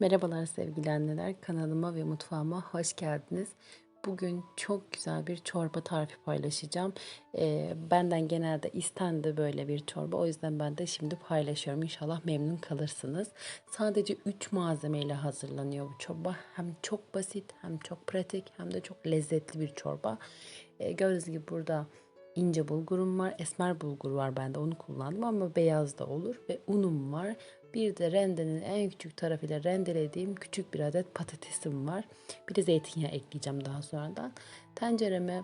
Merhabalar sevgili anneler. Kanalıma ve mutfağıma hoş geldiniz. Bugün çok güzel bir çorba tarifi paylaşacağım. Ee, benden genelde istendi böyle bir çorba. O yüzden ben de şimdi paylaşıyorum. İnşallah memnun kalırsınız. Sadece 3 malzemeyle hazırlanıyor bu çorba. Hem çok basit hem çok pratik hem de çok lezzetli bir çorba. Ee, gördüğünüz gibi burada ince bulgurum var. Esmer bulgur var bende onu kullandım ama beyaz da olur. Ve unum var. Bir de rendenin en küçük tarafıyla rendelediğim küçük bir adet patatesim var. Bir de zeytinyağı ekleyeceğim daha sonradan. Tencereme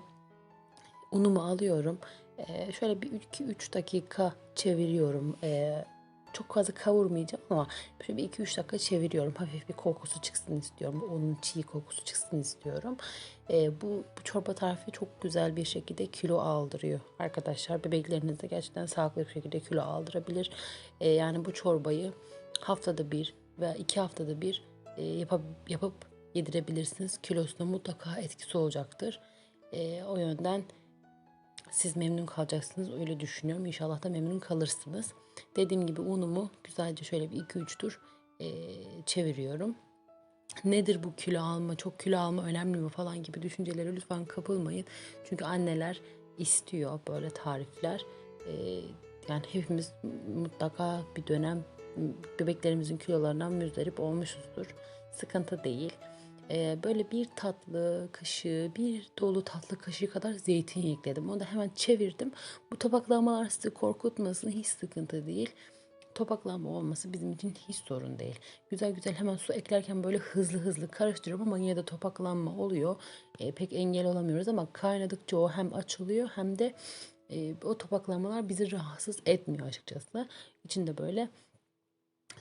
unumu alıyorum. Ee, şöyle bir 2-3 dakika çeviriyorum. Ee, çok fazla kavurmayacağım ama şöyle bir 2-3 dakika çeviriyorum. Hafif bir kokusu çıksın istiyorum. Onun çiğ kokusu çıksın istiyorum. Ee, bu, bu çorba tarifi çok güzel bir şekilde kilo aldırıyor. Arkadaşlar bebeklerinize gerçekten sağlıklı bir şekilde kilo aldırabilir. Ee, yani bu çorbayı haftada bir veya iki haftada bir e, yapıp, yapıp yedirebilirsiniz. Kilosuna mutlaka etkisi olacaktır. Ee, o yönden siz memnun kalacaksınız öyle düşünüyorum. İnşallah da memnun kalırsınız. Dediğim gibi unumu güzelce şöyle bir 2-3 tur e, çeviriyorum. Nedir bu kilo alma, çok kilo alma önemli mi falan gibi düşüncelere lütfen kapılmayın. Çünkü anneler istiyor böyle tarifler. E, yani hepimiz mutlaka bir dönem bebeklerimizin kilolarından müzdarip olmuşuzdur. Sıkıntı değil. Ee, böyle bir tatlı kaşığı, bir dolu tatlı kaşığı kadar zeytin ekledim. Onu da hemen çevirdim. Bu topaklamalar sizi korkutmasın hiç sıkıntı değil. Topaklanma olması bizim için hiç sorun değil. Güzel güzel hemen su eklerken böyle hızlı hızlı karıştırıyorum ama yine de topaklanma oluyor. E, pek engel olamıyoruz ama kaynadıkça o hem açılıyor hem de e, o topaklanmalar bizi rahatsız etmiyor açıkçası. İçinde böyle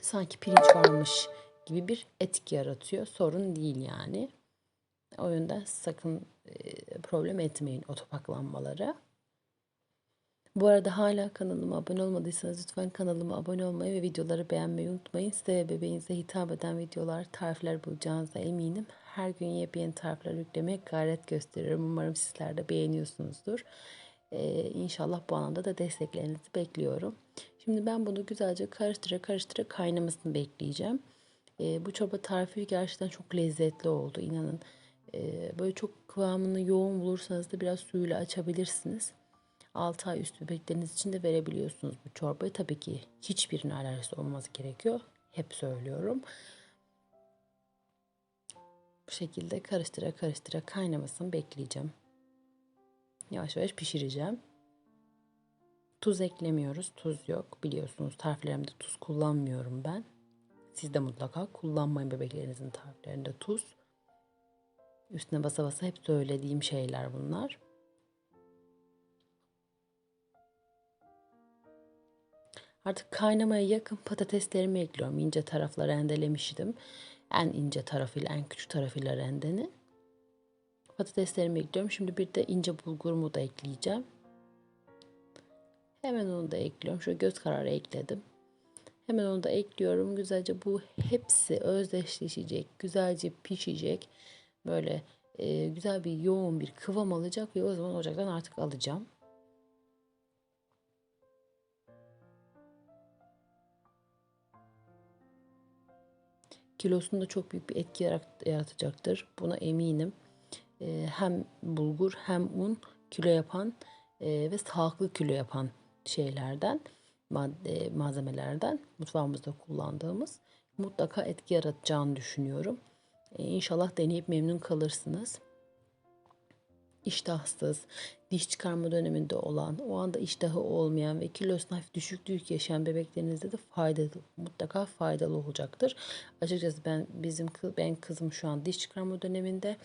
sanki pirinç varmış gibi bir etki yaratıyor. Sorun değil yani. O yönden sakın e, problem etmeyin o topaklanmaları. Bu arada hala kanalıma abone olmadıysanız lütfen kanalıma abone olmayı ve videoları beğenmeyi unutmayın. Size ve bebeğinize hitap eden videolar, tarifler bulacağınıza eminim. Her gün yepyeni tarifler yüklemeye gayret gösteriyorum. Umarım sizler de beğeniyorsunuzdur. Ee, inşallah bu alanda da desteklerinizi bekliyorum. Şimdi ben bunu güzelce karıştıra karıştıra kaynamasını bekleyeceğim. Ee, bu çorba tarifi gerçekten çok lezzetli oldu inanın. Ee, böyle çok kıvamını yoğun bulursanız da biraz suyla açabilirsiniz. 6 ay üstü bebekleriniz için de verebiliyorsunuz bu çorbayı. Tabii ki hiçbirinin alerjisi olması gerekiyor. Hep söylüyorum. Bu şekilde karıştıra karıştıra kaynamasını bekleyeceğim. Yavaş yavaş pişireceğim. Tuz eklemiyoruz. Tuz yok. Biliyorsunuz tariflerimde tuz kullanmıyorum ben. Siz de mutlaka kullanmayın bebeklerinizin tariflerinde tuz. Üstüne basa basa hep söylediğim şeyler bunlar. Artık kaynamaya yakın patateslerimi ekliyorum. İnce tarafla rendelemiştim. En ince tarafıyla en küçük tarafıyla rendeni. Patateslerimi ekliyorum. Şimdi bir de ince bulgurumu da ekleyeceğim. Hemen onu da ekliyorum. Şöyle göz kararı ekledim. Hemen onu da ekliyorum. Güzelce bu hepsi özdeşleşecek. Güzelce pişecek. Böyle e, güzel bir yoğun bir kıvam alacak ve o zaman ocaktan artık alacağım. Kilosunda çok büyük bir etki yaratacaktır. Buna eminim. E, hem bulgur hem un kilo yapan e, ve sağlıklı kilo yapan şeylerden, madde, malzemelerden mutfağımızda kullandığımız mutlaka etki yaratacağını düşünüyorum. Ee, inşallah deneyip memnun kalırsınız. İştahsız, diş çıkarma döneminde olan, o anda iştahı olmayan ve kilosuna hafif düşüklük yaşayan bebeklerinizde de faydalı, mutlaka faydalı olacaktır. Açıkçası ben bizim ben kızım şu an diş çıkarma döneminde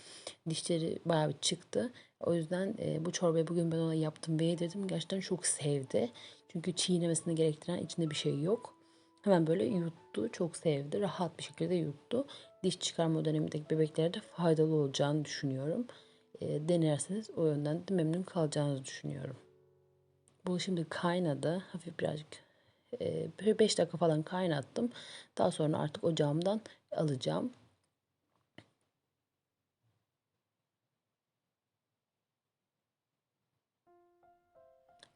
dişleri bayağı bir çıktı. O yüzden e, bu çorbayı bugün ben ona yaptım ve yedirdim. Gerçekten çok sevdi. Çünkü çiğnemesini gerektiren içinde bir şey yok. Hemen böyle yuttu. Çok sevdi. Rahat bir şekilde yuttu. Diş çıkarma dönemindeki bebeklere de faydalı olacağını düşünüyorum. E, denerseniz o yönden de memnun kalacağınızı düşünüyorum. Bu şimdi kaynadı. Hafif birazcık e, 5 dakika falan kaynattım. Daha sonra artık ocağımdan alacağım.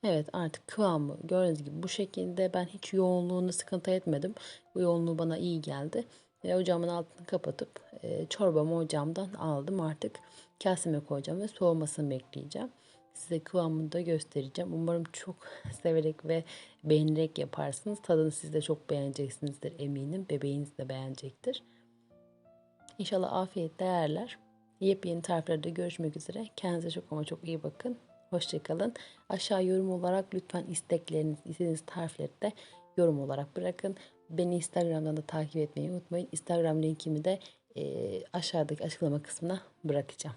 Evet artık kıvamı gördüğünüz gibi bu şekilde ben hiç yoğunluğunu sıkıntı etmedim. Bu yoğunluğu bana iyi geldi. Ve ocağımın altını kapatıp e, çorbamı ocağımdan aldım. Artık kaseme koyacağım ve soğumasını bekleyeceğim. Size kıvamını da göstereceğim. Umarım çok severek ve beğenerek yaparsınız. Tadını siz de çok beğeneceksinizdir eminim. Bebeğiniz de beğenecektir. İnşallah afiyetle yerler. Yepyeni tariflerde görüşmek üzere. Kendinize çok ama çok iyi bakın. Hoşçakalın. Aşağı yorum olarak lütfen istekleriniz, istediğiniz tarifleri de yorum olarak bırakın. Beni Instagram'dan da takip etmeyi unutmayın. Instagram linkimi de e, aşağıdaki açıklama kısmına bırakacağım.